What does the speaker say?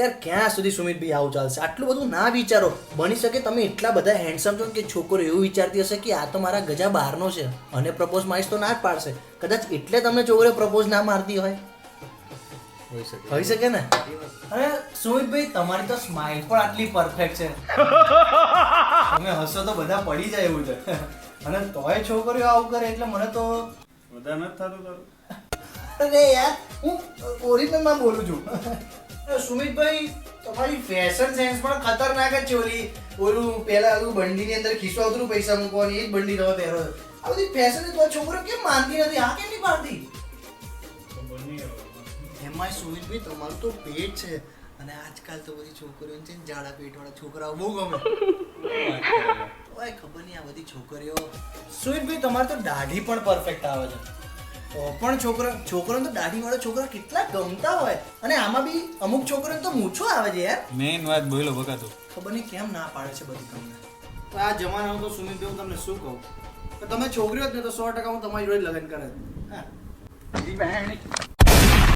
યાર ક્યાં સુધી સુમિતભાઈ આવું ચાલશે? આટલું બધું ના વિચારો. બની શકે તમે એટલા બધા હેન્ડસમ છો કે છોકરો એવું વિચારતી હશે કે આ તો મારા ગજા બહારનો છે અને પ્રપોઝ મારીશ તો ના જ પાડશે. કદાચ એટલે તમને છોકરીઓ પ્રપોઝ ના મારતી હોય. હોઈ શકે. ને? અરે સુમિતભાઈ તમારી તો સ્માઇલ પણ આટલી પરફેક્ટ છે. તમે હસો તો બધા પડી જાય એવું છે. અને તોય છોકરીઓ આવું કરે એટલે મને તો વધારે નથી થતું અરે યાર હું ઓરિજિનલમાં બોલું છું. સુમિતભાઈ તમારી ફેશન સેન્સ પણ ખતરનાક જ છે ઓલી ઓલું પહેલા ઓલું બંડીની અંદર ખિસ્સો આવતું પૈસા મૂકવાની એ જ બંડી તમે પહેરો આ બધી ફેશન તો છોકરો કેમ માનતી નથી? આ કેમ નહીં પાડતી એમાં એમાંય સુમિતભાઈ તમારું તો પેટ છે. અને આજકાલ તો બધી છોકરીઓ છે ને જાડા પેટવાળા છોકરાઓ બહુ ગમે. ઓય ખબર નહીં આ બધી છોકરીઓ. સુમિતભાઈ તમારે તો દાઢી પણ પરફેક્ટ આવે છે. પણ છોકરા છોકરાને તો દાઢીવાળા છોકરા કેટલા ગમતા હોય. અને આમાં બી અમુક છોકરાને તો મૂછો આવે છે યાર મેઇન વાત બોલો બકા તો ખબર નહીં કેમ ના પાડે છે બધી તમને. તો આ જમાનામાં તો સુમિતભાઈ હું તમને શું કહું? તો તમે છોકરીઓ જ ને તો સો ટકા હું તમારી જોડે લગ્ન કરે હા.